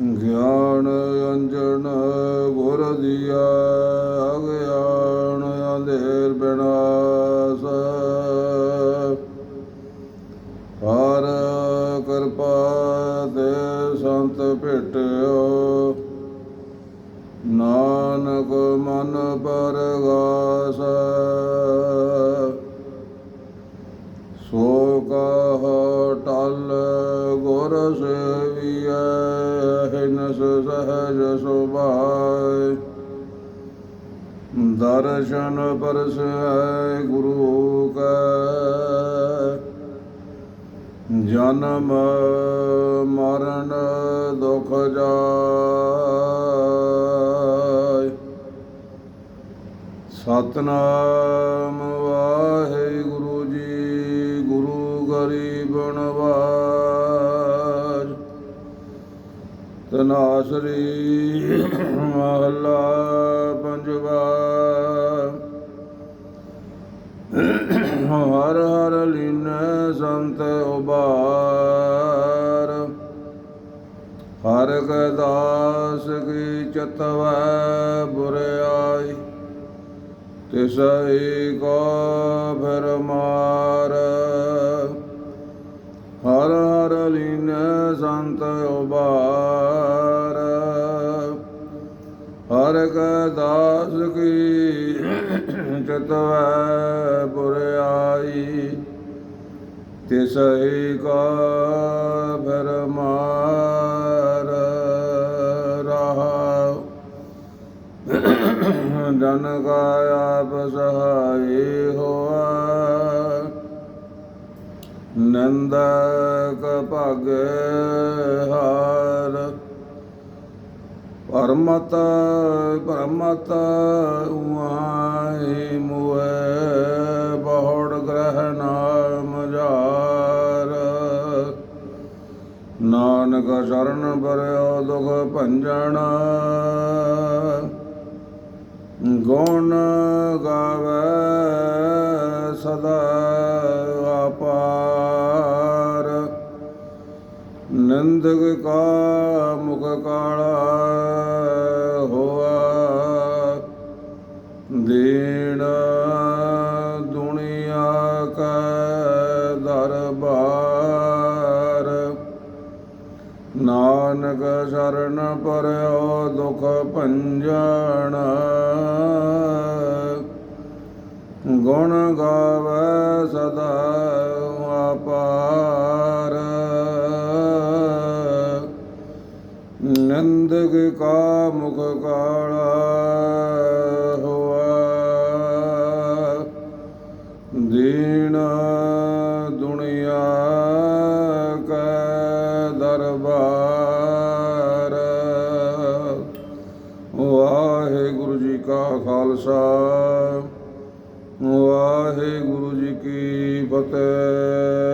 ਗਿਆਨ ਅੰਜਨ ਗੁਰ ਦੀਆ, ਅਗਿਆਨ ਅੰਧੇਰ ਬਿਨਾਸ। ਹਰ ਕਿਰਪਾ ਤੇ ਸੰਤ ਭੇਟਿਓ, ਨਾਨਕ ਮਨ ਪਰਗਾਸ। ਸੋ ਕਹ ਟਲ ਗੁਰ ਸੇਵੀਐ ਹਿਨਸ ਸਹਜ ਸੁਭਾਇ ਦਰਸ਼ਨ ਪਰਸੈ ਗੁਰੂ ਕੈ। ਜਨਮ ਮਰਨ ਦੁਖ ਜਾਇ ਸਤਨਾਮ ਤਨਾਸਰੀ ਮਹਲਾ ਪੰਜਵਾ। ਹਰ ਹਰ ਲੀਨੈ ਸੰਤ ਉਬਾਰ ਹਰ ਕਦਾਸ ਦਾਸ ਕੀ ਚਤਵੈ ਬੁਰਿਆਈ ਤਿਸਈ ਕੋ ਫਿਰ ਹਰ ਦਾਸ ਕੀ ਚਤਵੈ ਬੁਰਿਆਈ ਤਿਸਈ ਕਾ ਫਿਰ ਮਾਰ ਰਹਾ। ਜਨ ਕਾ ਆਪ ਸਹਾਈ ਹੋਆ। ਨੰਦਕ ਭਾਗੇ ਪਰਮਤ ਪਰਮਤ ਉਆਈ ਮੁਏ ਬਹੁੜ ਗ੍ਰਹਿ ਨਾਮ ਜਾਰ। ਨਾਨਕ ਸ਼ਰਨ ਪਰਿਓ ਦੁਖ ਭੰਜਣ, ਗੁਣ ਗਾਵੇ ਸਦਾ। ਨਿੰਦਕ ਕਾ ਮੁਖ ਕਾਲਾ ਹੋਆ। ਦੀਨ ਦੁਨੀਆ ਕਾ ਦਰਬਾਰ। ਨਾਨਕ ਸ਼ਰਨ ਪਰਿਓ ਦੁਖ ਭੰਜਨ। ਗੁਣ ਗਾਵੇ ਸਦਾ ਕਾ ਕਾਲਾ ਹੋਆ। ਦੀਨ ਦੁਨੀਆ ਕਾ ਦਰਬਾਰ। ਵਾਹਿਗੁਰੂ ਜੀ ਕਾ ਖਾਲਸਾ। ਵਾਹਿਗੁਰੂ ਜੀ ਕੀ ਫਤਿਹ।